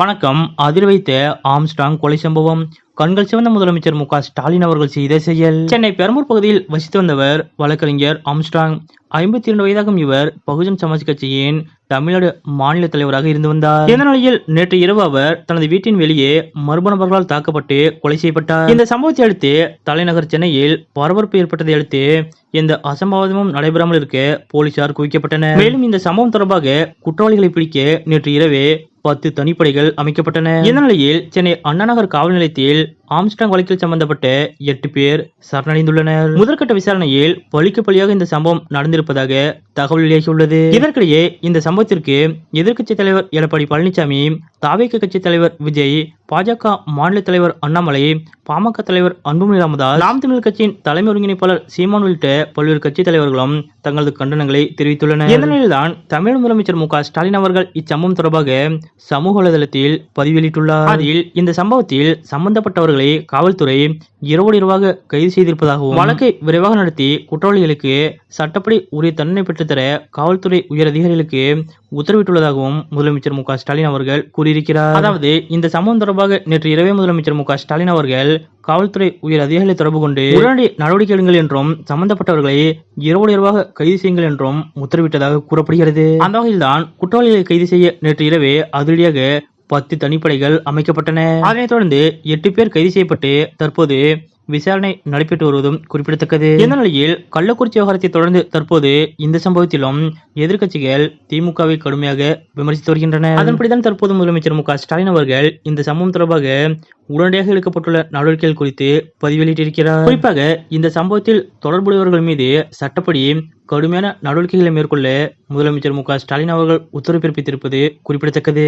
வணக்கம். அதிர் வைத்த ஆம்ஸ்டாங் கொலை சம்பவம். கண்கள் சிவந்த முதலமைச்சர் மு ஸ்டாலின் அவர்கள் செய்த செயல். சென்னை பெரம்பூர் பகுதியில் வசித்து வந்தவர் வழக்கறிஞர் ஆம்ஸ்டாங் ஐம்பத்தி இரண்டு வயதாகும் இவர் பகுஜன் சமாஜ் கட்சியின் தமிழ்நாடு மாநில தலைவராக இருந்து வந்தார். இந்த நிலையில் நேற்று இரவு அவர் தனது வீட்டின் வெளியே மர்ம நபர்களால் தாக்கப்பட்டு கொலை செய்யப்பட்டார். இந்த சம்பவத்தை அடுத்து தலைநகர் சென்னையில் பரபரப்பு ஏற்பட்டதை அடுத்து எந்த அசம்பாவிதமும் நடைபெறாமல் இருக்க போலீசார் குவிக்கப்பட்டனர். மேலும் இந்த சம்பவம் தொடர்பாக குற்றவாளிகளை பிடிக்க நேற்று இரவே பத்து தனிப்படைகள் அமைக்கப்பட்டன. இந்த நிலையில் சென்னை அண்ணா நகர் காவல் நிலையத்தில் ஆம்ஸ்டாங் வழக்கில் சம்பந்தப்பட்ட எட்டு பேர் சரணடைந்துள்ளனர். முதற்கட்ட விசாரணையில் பழிக்கு பழியாக இந்த சம்பவம் நடந்திருப்பதாக தகவல் வெளியாகியுள்ளது. இதற்கிடையே இந்த சம்பவத்திற்கு எதிர்க்கட்சி தலைவர் எடப்பாடி பழனிசாமி தாவேக கட்சி தலைவர் விஜய் பாஜக மாநில தலைவர் அண்ணாமலை பாமக தலைவர் அன்புமணி ராமதாஸ் நாம் தமிழர் கட்சியின் தலைமை ஒருங்கிணைப்பாளர் சீமான் உள்ளிட்ட பல்வேறு கட்சி தலைவர்களும் தங்களது கண்டனங்களை தெரிவித்துள்ளனர். இந்த நிலையில்தான் தமிழ் முதலமைச்சர் மு ஸ்டாலின் அவர்கள் இச்சம்பவம் தொடர்பாக சமூக வலைதளத்தில் பதிவெளியிட்டுள்ளார் அதில் இந்த சம்பவத்தில் சம்பந்தப்பட்டவர்கள் காவல்துறை இரவு இரவாக கைது செய்திருப்பதாகவும் வழக்கை விரைவாக நடத்தி குற்றவாளிகளுக்கு சட்டப்படி உரிய தண்டனை பெற்றுத்தர காவல்துறை உயர் அதிகாரிகளுக்கு உத்தரவிட்டுள்ளதாகவும் முதலமைச்சர் மு ஸ்டாலின் அவர்கள் கூறியிருக்கிறார். அதாவது இந்த சம்பவம் தொடர்பாக நேற்று இரவே முதலமைச்சர் மு ஸ்டாலின் அவர்கள் காவல்துறை உயர் அதிகாரிகளை தொடர்பு கொண்டு உடனடி நடவடிக்கை எடுங்கள் என்றும் சம்பந்தப்பட்டவர்களை இரவு இரவாக கைது செய்யுங்கள் என்றும் உத்தரவிட்டதாக கூறப்படுகிறது. அந்த வகையில்தான் குற்றவாளிகளை கைது செய்ய நேற்று இரவே அதிரடியாக பத்து தனிப்படைகள் அமைக்கப்பட்டன. அதனைத் தொடர்ந்து எட்டு பேர் கைது செய்யப்பட்டு தற்போது விசாரணை நடைபெற்று வருவதும் குறிப்பிடத்தக்கது. இந்த நிலையில் கள்ளக்குறிச்சி விவகாரத்தை தொடர்ந்து தற்போது இந்த சம்பவத்திலும் எதிர்க்கட்சிகள் திமுகவை கடுமையாக விமர்சித்து வருகின்றன. அதன்படிதான் தற்போது முதலமைச்சர் மு ஸ்டாலின் அவர்கள் இந்த சம்பவம் தொடர்பாக உடனடியாக எடுக்கப்பட்டுள்ள நடவடிக்கைகள் குறித்து பதிவெளியிட்டிருக்கிறார். குறிப்பாக இந்த சம்பவத்தில் தொடர்புடையவர்கள் மீது சட்டப்படி கடுமையான நடவடிக்கைகளை மேற்கொள்ள முதலமைச்சர் மு ஸ்டாலின் அவர்கள் உத்தரவு பிறப்பித்திருப்பது குறிப்பிடத்தக்கது.